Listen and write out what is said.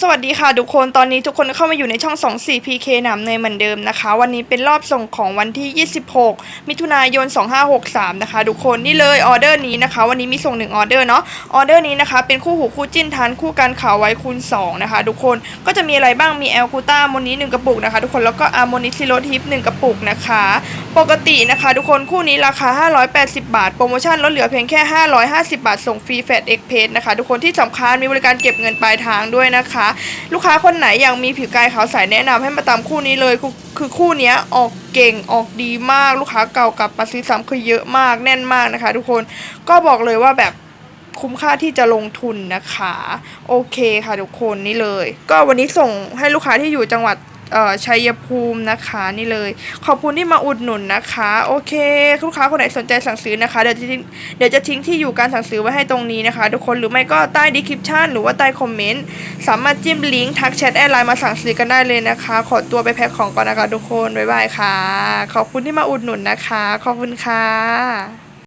สวัสดีค่ะทุกคนตอนนี้ทุกคนเข้ามาอยู่ในช่อง 24 PK หนำเนยเหมือนเดิมนะคะ วันนี้เป็นรอบส่งของวันที่ 26 มิถุนายน 2563 นะคะทุกคนนี่เลยออเดอร์นี้นะคะ วันนี้มีส่งหนึ่งออเดอร์เนาะออเดอร์นี้นะคะ เป็นคู่หูคู่จิ้นทานคู่กันข่าวไว้คูณ 2 นะคะ ทุกคนก็จะมีอะไรบ้างมีแอลกูต้าโมนี้ 1 กระปุกนะคะ ทุกคนแล้วก็อะโมนิซิโรทิป 1 กระปุกนะคะ ปกตินะคะ ทุกคนคู่นี้ราคา 580 บาท โปรโมชั่นลดเหลือเพียงแค่ 550 บาท ส่งฟรีแฟดเอ็กเพสนะคะ ทุกคนที่สำคัญมีบริการเก็บเงินปลายทางด้วยนะคะ ลูกค้าคนไหนยังมีผิวกายขาวใสแนะนำให้มาตามคู่นี้เลย คือคู่นี้ออกเก่งออกดีมากลูกค้าเก่ากลับมาซื้อซ้ำคือเยอะมากแน่นมากนะคะ ทุกคนก็บอกเลยว่าแบบคุ้มค่าที่จะลงทุนนะคะ โอเคค่ะทุกคนนี่เลย ก็วันนี้ส่งให้ลูกค้าที่อยู่จังหวัด ชัยภูมินะคะนี่เลย ขอบคุณที่มาอุดหนุนนะคะ โอเคลูกค้าคนไหนสนใจสั่งซื้อนะคะ เดี๋ยวจะทิ้งเดี๋ยวจะทิ้งที่อยู่การสั่งซื้อไว้ให้ตรงนี้นะคะ ทุกคนหรือไม่ก็ใต้ดีคริปชันหรือว่าใต้คอมเมนต์สามารถจิ้มลิงก์ทักแชทแอดไลน์มาสั่งซื้อกันได้เลยนะคะ ขอตัวไปแพ็คของก่อนนะคะทุกคนบ๊ายบายค่ะ ขอบคุณที่มาอุดหนุนนะคะ ขอบคุณค่ะ